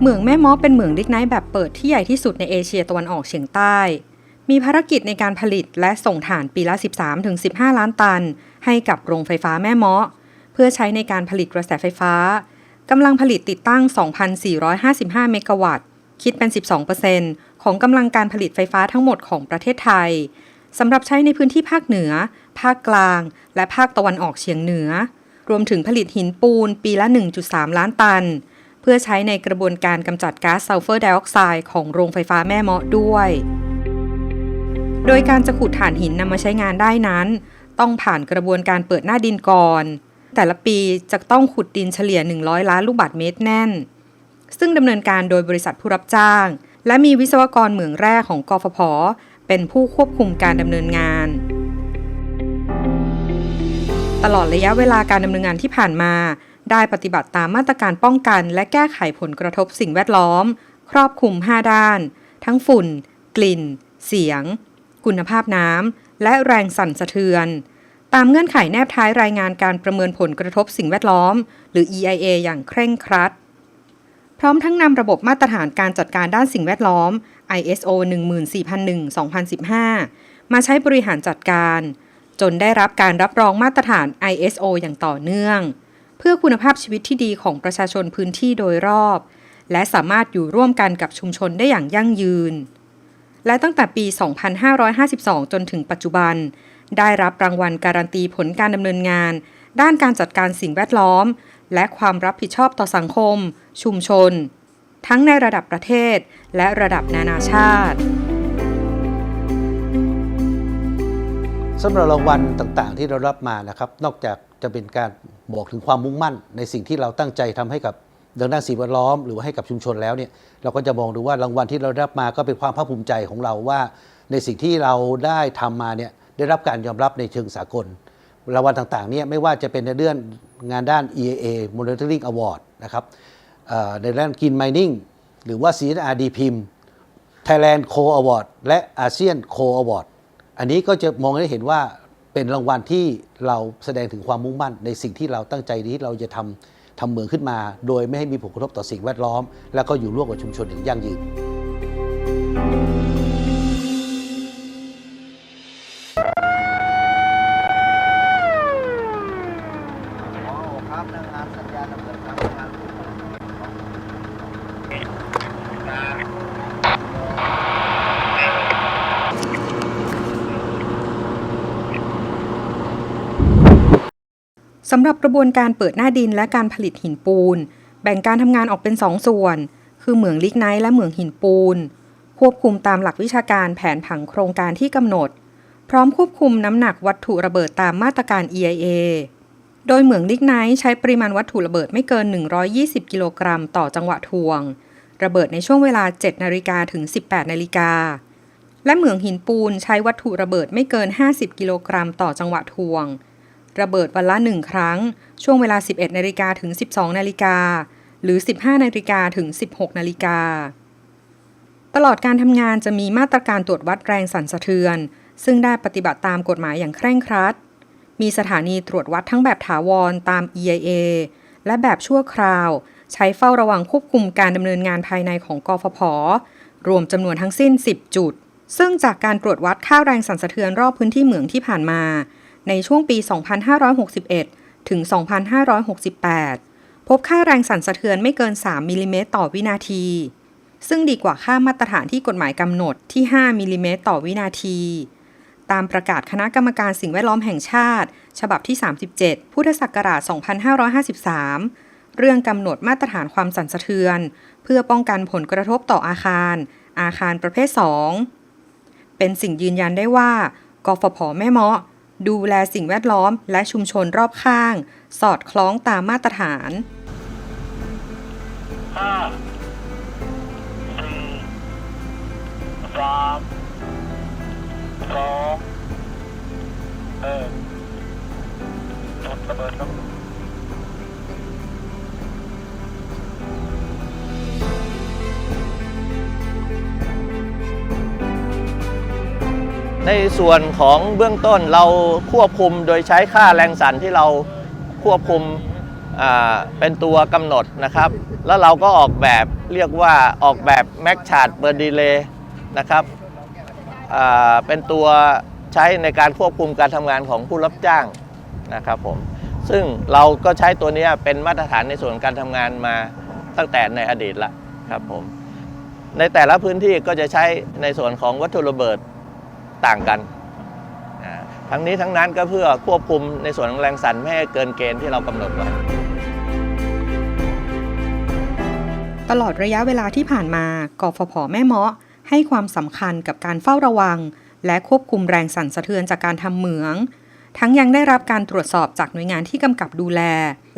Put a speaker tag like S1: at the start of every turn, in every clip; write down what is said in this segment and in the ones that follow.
S1: เหมืองแม่ม้อเป็นเหมืองลิกไนท์แบบเปิดที่ใหญ่ที่สุดในเอเชียตะวันออกเฉียงใต้ มีภารกิจในการผลิตและส่งถ่านปีละ 13-15 ล้านตัน ให้กับโรงไฟฟ้าแม่ม้อเพื่อใช้ในการผลิตกระแสไฟฟ้ากำลังผลิตติดตั้ง 2,455 เมกะวัตต์ คิดเป็น 12%ของกำลังการผลิตไฟฟ้าทั้งหมดของประเทศไทยสำหรับใช้ในพื้นที่ภาคเหนือ ภาคกลาง และภาคตะวันออกเฉียงเหนือ รวมถึงผลิตหินปูนปีละ 1.3 ล้านตัน พื่อใช้ในกระบวนการกำจัดก๊าซซัลเฟอร์ไดออกไซด์ของโรงไฟฟ้าแม่เมาะด้วย โดยการจะขุดถ่านหินนำมาใช้งานได้นั้น ต้องผ่านกระบวนการเปิดหน้าดินก่อน แต่ละปีจะต้องขุดดินเฉลี่ย 100 ล้านลูกบาศก์เมตรแน่น ซึ่งดำเนินการโดยบริษัทผู้รับจ้าง และมีวิศวกรเหมืองแร่ของกฟผเป็นผู้ควบคุมการดำเนินงาน ตลอดระยะเวลาการดำเนินงานที่ผ่านมา ได้ปฏิบัติตามมาตรการป้องกัน และแก้ไขผลกระทบสิ่งแวดล้อม ครอบคลุม 5 ด้าน ทั้งฝุ่น กลิ่น เสียง คุณภาพน้ำ และแรงสั่นสะเทือน ตามเงื่อนไขแนบท้ายรายงานการประเมินผลกระทบสิ่งแวดล้อม หรือ EIA อย่างเคร่งครัด พร้อมทั้งนำระบบมาตรฐานการจัดการด้านสิ่งแวดล้อม ISO 14001-2015 มาใช้บริหารจัดการ จนได้รับการรับรองมาตรฐาน ISO อย่างต่อเนื่อง เพื่อคุณภาพชีวิตที่ดีของประชาชนพื้นที่โดยรอบ และสามารถอยู่ร่วมกันกับชุมชนได้อย่างยั่งยืน และตั้งแต่ปี 2552 จนถึงปัจจุบัน ได้รับรางวัลการันตีผลการดำเนินงาน ด้านการจัดการสิ่งแวดล้อม และความรับผิดชอบต่อสังคม ชุมชน ทั้งในระดับประเทศ และระดับนานาชาติ
S2: สำหรับรางวัลต่างๆ ที่เรารับมานะครับ นอกจากจะเป็นการ บอกถึงความมุ่งมั่นในสิ่งที่เราตั้งใจทำให้กับเรื่องด้านสิ่งแวดล้อมหรือว่าให้กับชุมชนแล้วเนี่ยเราก็จะมองดูว่ารางวัลที่เราได้รับมาก็เป็นความภาคภูมิใจของเราว่า ในสิ่งที่เราได้ทำมาเนี่ยได้รับการยอมรับในเชิงสากลรางวัลต่างๆเนี่ยไม่ว่าจะเป็นในเรื่องงานด้าน EAA Monitoring Award นะครับเอ่อในด้าน Green Mining หรือว่า CSRD พิมพ์ Thailand Co Award และอาเซียน Co Award อันนี้ก็จะมองให้เห็นว่า เป็นรางวัลที่เราแสดงถึงความมุ่งมั่น ในสิ่งที่เราตั้งใจที่เราจะทำทำเหมืองขึ้นมา โดยไม่ให้มีผลกระทบต่อสิ่งแวดล้อม แล้วก็อยู่ร่วมกับชุมชนอย่างยั่งยืนำ
S1: หรับกระบวนการเปิดหน้าดินและการผลิตหินปูน แบ่งการทำงานออกเป็น2ส่วน คือเหมืองลิกไนท์และเหมืองหินปูน ควบคุมตามหลักวิชาการแผนผังโครงการที่กำหนด พร้อมควบคุมน้ำหนักวัตถุระเบิดตามมาตรการ EIA โดยเหมืองลิกไนท์ใช้ปริมาณวัตถุระเบิดไม่เกิน 120 กิโลกรัมต่อจังหวะทวง ระเบิดในช่วงเวลา 7 นาฬิกาถึง 18 นาฬิกา และเหมืองหินปูนใช้วัตถุระเบิดไม่เกิน 50 กิโลกรัมต่อจังหวะทวง ระเบิดวันละหนึ่งครั้ง ช่วงเวลา 11นาฬิกาถึง 12นาฬิกาหรือ 15นาฬิกาถึง 16นาฬิกาตลอดการทำงานจะมีมาตรการตรวจวัดแรงสั่นสะเทือน ซึ่งได้ปฏิบัติตามกฎหมายอย่างเคร่งครัด มีสถานีตรวจวัดทั้งแบบถาวรตาม EIA และแบบชั่วคราว ใช้เฝ้าระวังควบคุมการดำเนินงานภายในของกฟผ รวมจำนวนทั้งสิ้น 10 จุด ซึ่งจากการตรวจวัดค่าแรงสั่นสะเทือนรอบพื้นที่เหมืองที่ผ่านมา ในช่วงปี 2561 ถึง 2568 พบค่าแรงสั่นสะเทือนไม่เกิน 3มิลลิเมตรต่อวินาที ซึ่งดีกว่าค่ามาตรฐานที่กฎหมายกำหนดที่ 5มิลลิเมตรต่อวินาที ตามประกาศคณะกรรมการสิ่งแวดล้อมแห่งชาติ ฉบับที่ 37 พุทธศักราช 2553 เรื่องกำหนดมาตรฐานความสั่นสะเทือน เพื่อป้องกันผลกระทบต่ออาคาร อาคารประเภท 2 เป็นสิ่งยืนยันได้ว่ากฟผแม่เมาะ ดูแลสิ่งแวดล้อมและชุมชนรอบข้าง สอดคล้องตามมาตรฐาน
S3: ห้าสี่สามสองหนึ่งจุดระเบิดครับ
S4: ในส่วนของเบื้องต้นเราควบคุมโดยใช้ค่าแรงสั่นที่เราควบคุมเป็นตัวกำหนดนะครับ แล้วเราก็ออกแบบเรียกว่าออกแบบแม็กชาร์ดเบอร์ดีเลย์นะครับเป็นตัวใช้ในการควบคุมการทำงานของผู้รับจ้างนะครับผมซึ่งเราก็ใช้ตัวนี้เป็นมาตรฐานในส่วนการทำงานมาตั้งแต่ในอดีตละครับผมในแต่ละพื้นที่ก็จะใช้ในส่วนของวัตถุระเบิด ต่างกันทั้งนี้ทั้งนั้นก็เพื่อควบคุมในส่วนของแรงสั่นไม่ให้เกินเกณฑ์ที่เรากำหนดไว้
S1: ตลอดระยะเวลาที่ผ่านมากฟผแม่เมาะ ให้ความสำคัญกับการเฝ้าระวัง และควบคุมแรงสั่นสะเทือนจากการทำเหมือง ทั้งยังได้รับการตรวจสอบจากหน่วยงานที่กำกับดูแล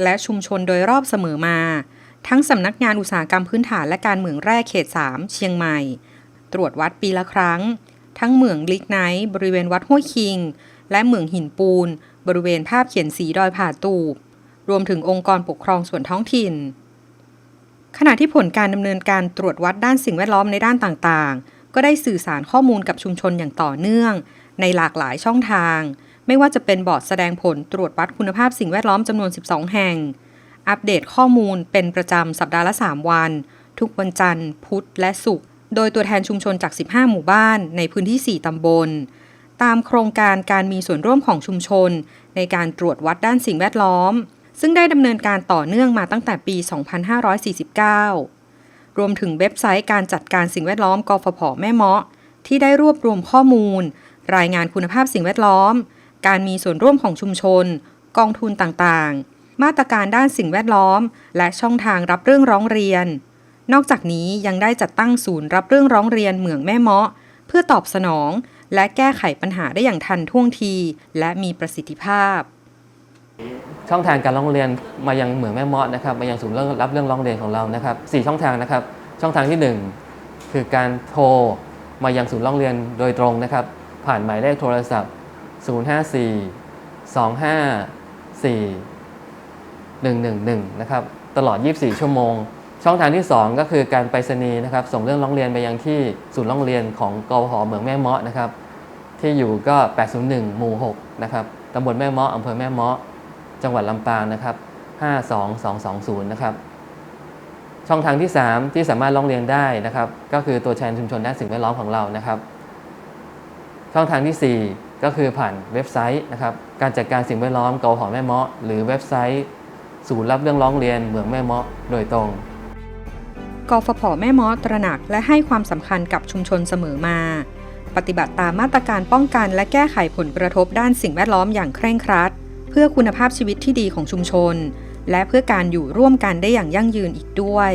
S1: และชุมชนโดยรอบเสมอมา ทั้งสำนักงานอุตสาหกรรมพื้นฐานและการเหมืองแร่เขต 3 เชียงใหม่ ตรวจวัดปีละครั้ง ทั้งเหมืองลิกไนท์บริเวณวัดห้วยคิง และเหมืองหินปูน บริเวณภาพเขียนสีดอยผาตูบ รวมถึงองค์กรปกครองส่วนท้องถิ่น ขณะที่ผลการดำเนินการตรวจวัดด้านสิ่งแวดล้อมในด้านต่างๆ ก็ได้สื่อสารข้อมูลกับชุมชนอย่างต่อเนื่อง ในหลากหลายช่องทาง ไม่ว่าจะเป็นบอร์ดแสดงผลตรวจวัดคุณภาพสิ่งแวดล้อมจำนวน 12 แห่ง อัปเดตข้อมูลเป็นประจำสัปดาห์ละ 3 วัน ทุกวันจันทร์ พุธและศุกร์ โดยตัวแทนชุมชนจาก 15 หมู่บ้านในพื้นที่ 4 ตำบล ตามโครงการการมีส่วนร่วมของชุมชน ในการตรวจวัดด้านสิ่งแวดล้อม ซึ่งได้ดำเนินการต่อเนื่องมาตั้งแต่ปี 2549 รวมถึงเว็บไซต์การจัดการสิ่งแวดล้อมกฟผแม่เมาะ ที่ได้รวบรวมข้อมูล รายงานคุณภาพสิ่งแวดล้อม การมีส่วนร่วมของชุมชน กองทุนต่างๆ มาตรการด้านสิ่งแวดล้อม และช่องทางรับเรื่องร้องเรียน นอกจากนี้ยังได้จัดตั้งศูนย์รับเรื่องร้องเรียนเหมืองแม่เมาะ เพื่อตอบสนอง และแก้ไขปัญหาได้อย่างทันท่วงที และมีประสิทธิภาพ
S5: ช่องทางการร้องเรียนมายังเหมืองแม่เมาะนะครับมายังศูนย์รับเรื่องร้องเรียนของเรานะครับสี่ช่องทางนะครับ ช่องทางที่ 1 คือการโทรมายังศูนย์ร้องเรียนโดยตรงนะครับ ผ่านหมายเลขโทรศัพท์ 054 254 111 นะครับ ตลอด 24 ชั่วโมง ช่องทางที่ 2 ก็คือการไปรษณีย์นะครับ ส่งเรื่องร้องเรียนไปยังที่ศูนย์ร้องเรียนของกอหอเหมืองแม่เมาะนะครับ ที่อยู่ก็ 801 หมู่ 6 นะครับตำบลแม่เมาะอำเภอแม่เมาะจังหวัดลำปางนะครับ 52220 นะครับ ช่องทางที่ 3 ที่สามารถร้องเรียนได้นะครับ ก็คือตัวแทนชุมชนด้านสิ่งแวดล้อมของเรานะครับ ช่องทางที่ 4 ก็คือผ่านเว็บไซต์นะครับ การจัดการสิ่งแวดล้อมเกาหอแม่เมาะหรือเว็บไซต์ ศูนย์รับเรื่องร้องเรียนเหมืองแม่เมาะโดยตรง
S1: กฟผแม่มอตระหนักและให้ความสำคัญกับชุมชนเสมอมา ปฏิบัติตามมาตรการป้องกันและแก้ไขผลกระทบด้านสิ่งแวดล้อมอย่างเคร่งครัด เพื่อคุณภาพชีวิตที่ดีของชุมชน และเพื่อการอยู่ร่วมกันได้อย่างยั่งยืนอีกด้วย